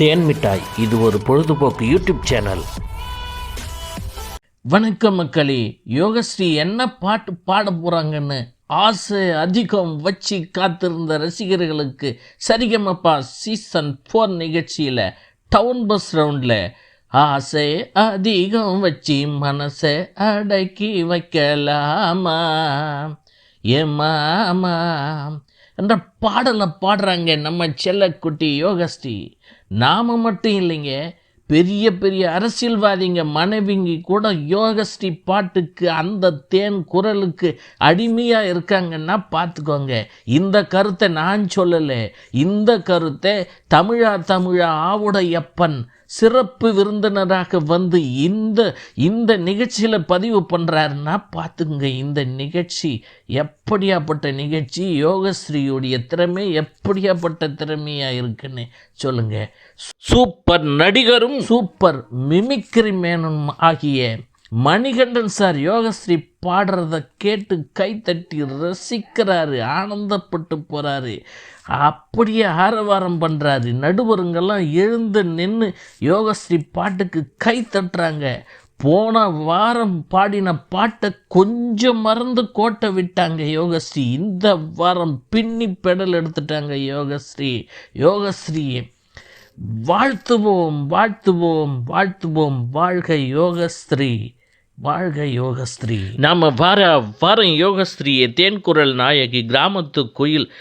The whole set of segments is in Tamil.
தேன் மிட்டாய். இது ஒரு பொழுதுபோக்கு யூடியூப் சேனல். வணக்கம் மக்களே யோகஸ்ரீ என்ன பாட்டு பாட போகிறாங்கன்னு ஆசை அதிகம் வச்சு காத்திருந்த ரசிகர்களுக்கு சரிகமப்பா சீசன் ஃபோர் நிகழ்ச்சியில் டவுன் பஸ் ரவுண்டில் ஆசை அதிகம் வச்சு மனசை அடக்கி வைக்கலாமா? ஏமாமா என்ற பாடலை பாடுறாங்க நம்ம செல்லக்குட்டி யோகஸ்ரீ. நாம மட்டும் இல்லைங்க பெரிய பெரிய அரசியல்வாதிங்க மனைவிங்க கூட யோகஸ்ரீ பாட்டுக்கு அந்த தேன் குரலுக்கு அடிமையாக இருக்காங்கன்னா பார்த்துக்கோங்க. இந்த கருத்தை நான் சொல்லலை. இந்த கருத்தை தமிழா தமிழா ஆவுடையப்பன் சிறப்பு விருந்தினராக வந்து இந்த இந்த நிகழ்ச்சியில் பதிவு பண்ணுறாருன்னா பார்த்துங்க இந்த நிகழ்ச்சி எப்படியாப்பட்ட நிகழ்ச்சி யோகஸ்ரீயுடைய திறமை எப்படியாப்பட்ட திறமையாக இருக்குன்னு சொல்லுங்கள் சூப்பர் நடிகரும் சூப்பர் மிமிக்ரி மேனும் ஆகிய மணிகண்டன் சார் யோகஸ்ரீ பாடுறத கேட்டு கைத்தட்டி ரசிக்கிறாரு ஆனந்தப்பட்டு போகிறாரு அப்படியே ஆரவாரம் பண்ணுறாரு நடுவருங்கெல்லாம் எழுந்து நின்று யோகஸ்ரீ பாட்டுக்கு கை தட்டுறாங்க. போன வாரம் பாடின பாட்டை கொஞ்சம் மறந்து கோட்டை விட்டாங்க யோகஸ்ரீ. இந்த வாரம் பின்னி பெடல் எடுத்துட்டாங்க யோகஸ்ரீ. யோகஸ்ரீ வாழ்த்துவோம் வாழ்த்துவோம் வாழ்த்துவோம் வாழ்க யோகஸ்ரீ. வாழ்க யோகஸ்ரீ நாம் வார வாரம் யோகஸ்ரீயை தேன்குரல் நாயகி கிராமத்து குயில்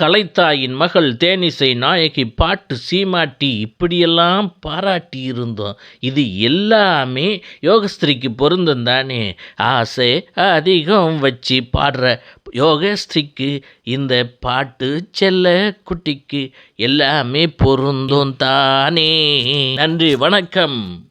கலைத்தாயின் மகள் தேனிசை நாயகி பாட்டு சீமாட்டி இப்படியெல்லாம் பாராட்டி இருந்தோம். இது எல்லாமே யோகஸ்திரிக்கு பொருந்தம் தானே. ஆசை அதிகம் வச்சு பாடுற யோகஸ்திரிக்கு இந்த பாட்டு செல்ல குட்டிக்கு எல்லாமே பொருந்தும் தானே. நன்றி வணக்கம்.